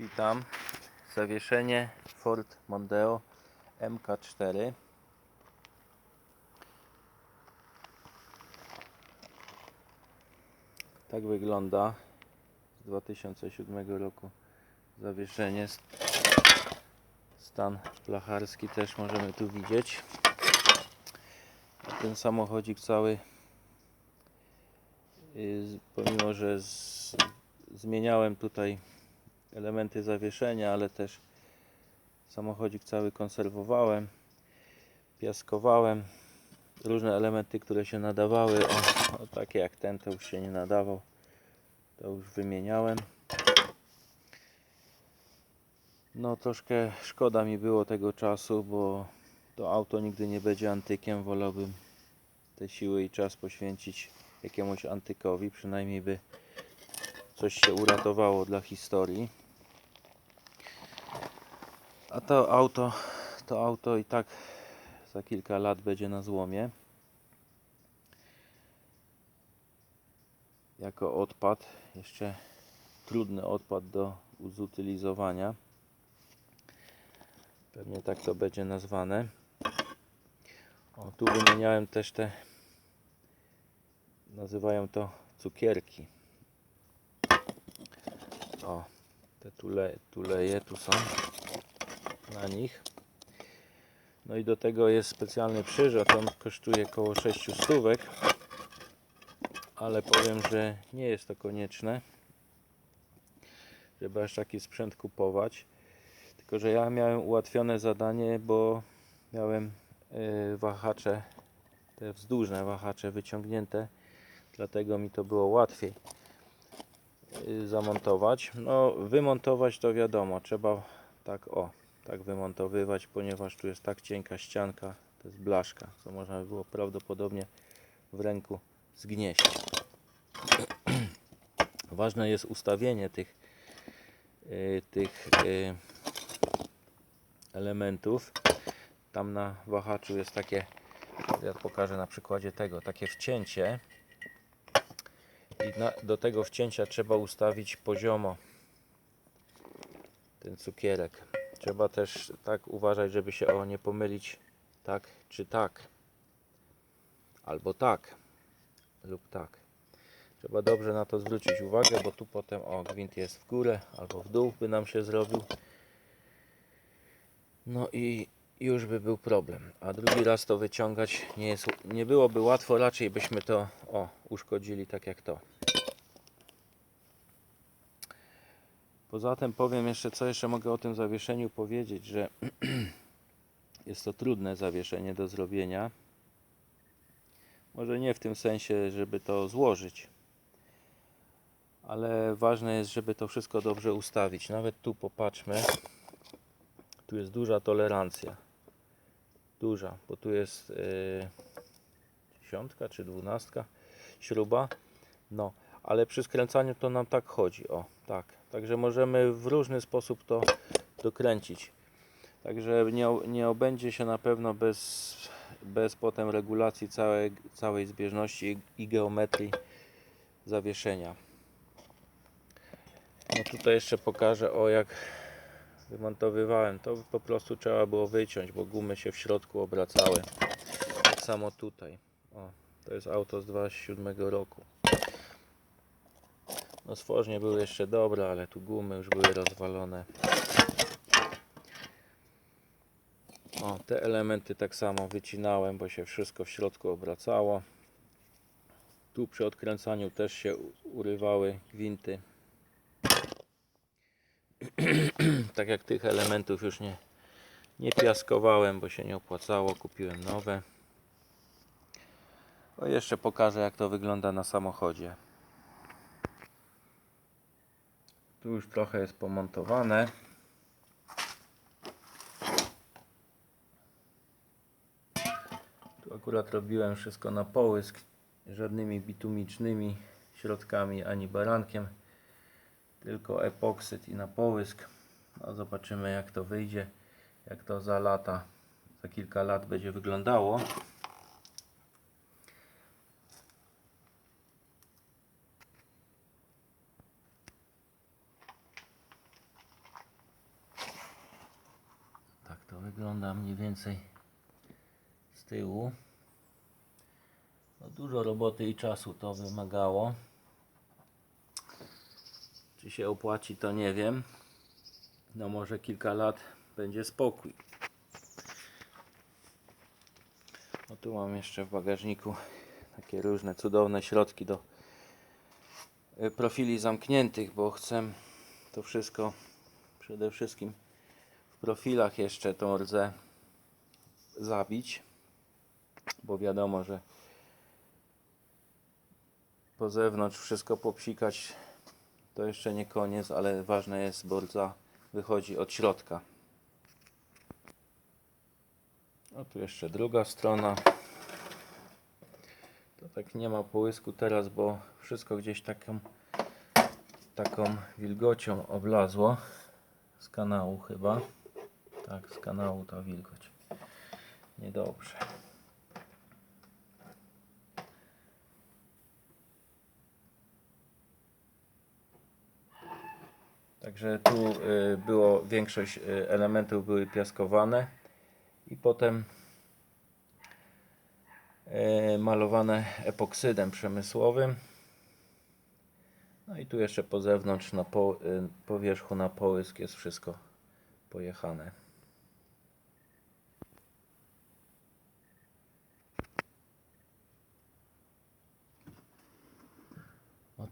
Witam. Zawieszenie Ford Mondeo MK4. Tak wygląda z 2007 roku zawieszenie. Stan blacharski też możemy tu widzieć. Ten samochodzik cały y, pomimo, że z, zmieniałem tutaj elementy zawieszenia, ale też samochodzik cały konserwowałem, piaskowałem różne elementy, które się nadawały, o, o takie jak ten, to już się nie nadawał, to już wymieniałem. No troszkę szkoda mi było tego czasu, bo to auto nigdy nie będzie antykiem, wolałbym te siły i czas poświęcić jakiemuś antykowi, przynajmniej by coś się uratowało dla historii. A to auto, to auto i tak za kilka lat będzie na złomie. Jako odpad, jeszcze trudny odpad do zutylizowania. Pewnie tak to będzie nazwane. O, tu wymieniałem też te, nazywają to cukierki. O, te tule, tuleje tu są na nich. No i do tego jest specjalny przyrząd, on kosztuje około 6 stówek, ale powiem, że nie jest to konieczne, żeby aż taki sprzęt kupować. Tylko, że ja miałem ułatwione zadanie, bo miałem y, wahacze, te wzdłużne wahacze wyciągnięte, dlatego mi to było łatwiej y, zamontować. No, wymontować to wiadomo, trzeba tak o, tak wymontowywać, ponieważ tu jest tak cienka ścianka, to jest blaszka, co można by było prawdopodobnie w ręku zgnieść. Ważne jest ustawienie tych, y, tych y, elementów. Tam na wahaczu jest takie, ja pokażę na przykładzie tego, takie wcięcie. I na, do tego wcięcia trzeba ustawić poziomo ten cukierek. Trzeba też tak uważać, żeby się o nie pomylić tak czy tak. Albo tak lub tak. Trzeba dobrze na to zwrócić uwagę, bo tu potem o gwint jest w górę albo w dół by nam się zrobił. No i już by był problem. A drugi raz to wyciągać nie, jest, nie byłoby łatwo, raczej byśmy to o, uszkodzili tak jak to. Poza tym powiem jeszcze, co jeszcze mogę o tym zawieszeniu powiedzieć, że jest to trudne zawieszenie do zrobienia. Może nie w tym sensie, żeby to złożyć, ale ważne jest, żeby to wszystko dobrze ustawić. Nawet tu popatrzmy, tu jest duża tolerancja. Duża, bo tu jest yy, dziesiątka czy dwunastka śruba. No, ale przy skręcaniu to nam tak chodzi. O, tak. Także możemy w różny sposób to dokręcić. Także nie, nie obędzie się na pewno bez, bez potem regulacji całej, całej zbieżności i geometrii zawieszenia. No tutaj jeszcze pokażę o jak wymontowywałem. To po prostu trzeba było wyciąć, bo gumy się w środku obracały. Tak samo tutaj. O, to jest auto z 2007 roku. No stworzenie były jeszcze dobre, ale tu gumy już były rozwalone. O, te elementy tak samo wycinałem, bo się wszystko w środku obracało. Tu przy odkręcaniu też się urywały gwinty. tak jak tych elementów już nie, nie piaskowałem, bo się nie opłacało, kupiłem nowe. O, jeszcze pokażę jak to wygląda na samochodzie. Tu już trochę jest pomontowane. Tu akurat robiłem wszystko na połysk, żadnymi bitumicznymi środkami ani barankiem, tylko epoksyd i na połysk. No zobaczymy jak to wyjdzie, jak to za lata, za kilka lat będzie wyglądało. wygląda mniej więcej z tyłu. No, dużo roboty i czasu to wymagało. Czy się opłaci, to nie wiem. No może kilka lat będzie spokój. No tu mam jeszcze w bagażniku takie różne cudowne środki do y, profili zamkniętych, bo chcę to wszystko przede wszystkim w profilach jeszcze tą rdzę zabić, bo wiadomo, że po zewnątrz wszystko popsikać to jeszcze nie koniec, ale ważne jest, bo rdza wychodzi od środka. A tu jeszcze druga strona. To tak nie ma połysku teraz, bo wszystko gdzieś taką taką wilgocią oblazło z kanału chyba. Tak, z kanału ta wilgoć. Niedobrze. Także tu y, było większość y, elementów były piaskowane i potem y, malowane epoksydem przemysłowym. No i tu jeszcze po zewnątrz na po, y, po wierzchu na połysk jest wszystko pojechane.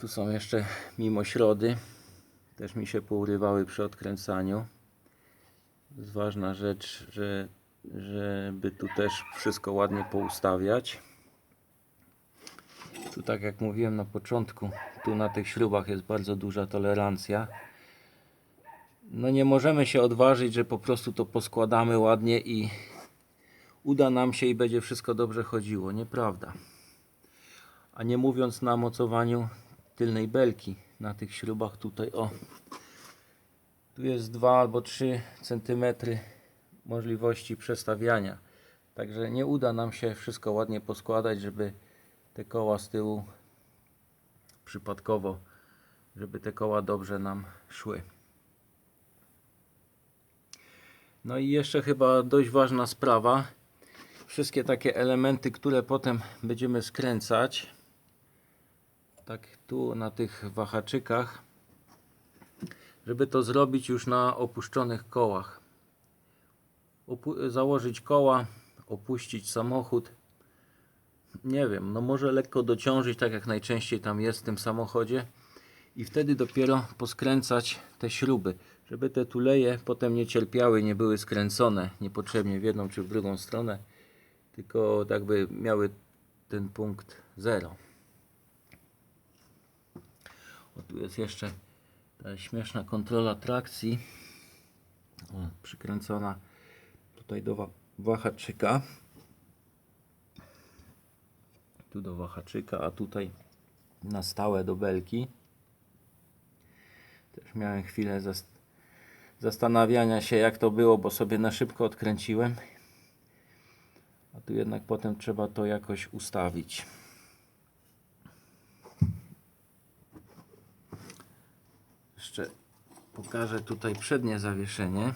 Tu są jeszcze mimo środy. Też mi się pourywały przy odkręcaniu. To jest ważna rzecz, że, żeby tu też wszystko ładnie poustawiać. Tu tak jak mówiłem na początku, tu na tych śrubach jest bardzo duża tolerancja. No nie możemy się odważyć, że po prostu to poskładamy ładnie i uda nam się i będzie wszystko dobrze chodziło. Nieprawda. A nie mówiąc na mocowaniu tylnej belki na tych śrubach tutaj o tu jest 2 albo 3 cm możliwości przestawiania. Także nie uda nam się wszystko ładnie poskładać, żeby te koła z tyłu przypadkowo, żeby te koła dobrze nam szły. No i jeszcze chyba dość ważna sprawa. Wszystkie takie elementy, które potem będziemy skręcać, tak tu na tych wahaczykach, żeby to zrobić już na opuszczonych kołach. Opu założyć koła, opuścić samochód. Nie wiem, no może lekko dociążyć, tak jak najczęściej tam jest w tym samochodzie. I wtedy dopiero poskręcać te śruby, żeby te tuleje potem nie cierpiały, nie były skręcone niepotrzebnie w jedną czy w drugą stronę, tylko tak by miały ten punkt zero. Tu jest jeszcze ta śmieszna kontrola trakcji. Przykręcona tutaj do wa wahaczyka. Tu do wahaczyka, a tutaj na stałe do belki. Też miałem chwilę zas zastanawiania się jak to było, bo sobie na szybko odkręciłem. A tu jednak potem trzeba to jakoś ustawić. Jeszcze pokażę tutaj przednie zawieszenie.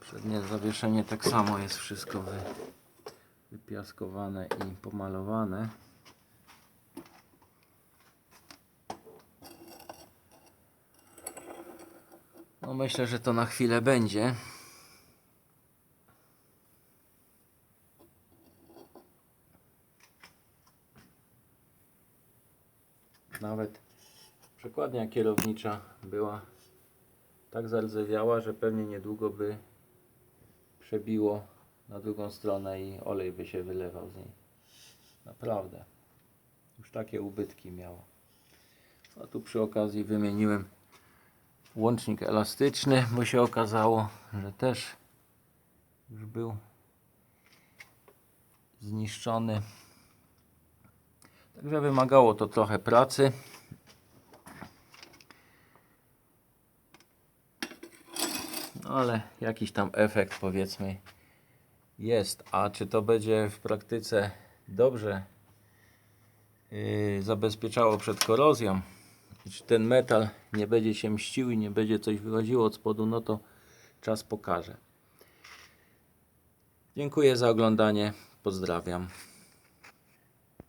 Przednie zawieszenie tak samo jest wszystko wy, wypiaskowane i pomalowane. No myślę, że to na chwilę będzie. Nawet przekładnia kierownicza była tak zardzewiała, że pewnie niedługo by przebiło na drugą stronę i olej by się wylewał z niej. Naprawdę. Już takie ubytki miała. A tu przy okazji wymieniłem łącznik elastyczny, bo się okazało, że też już był zniszczony. Także wymagało to trochę pracy. No ale jakiś tam efekt powiedzmy jest. A czy to będzie w praktyce dobrze yy, zabezpieczało przed korozją, czy ten metal nie będzie się mścił i nie będzie coś wychodziło od spodu, no to czas pokaże. Dziękuję za oglądanie. Pozdrawiam.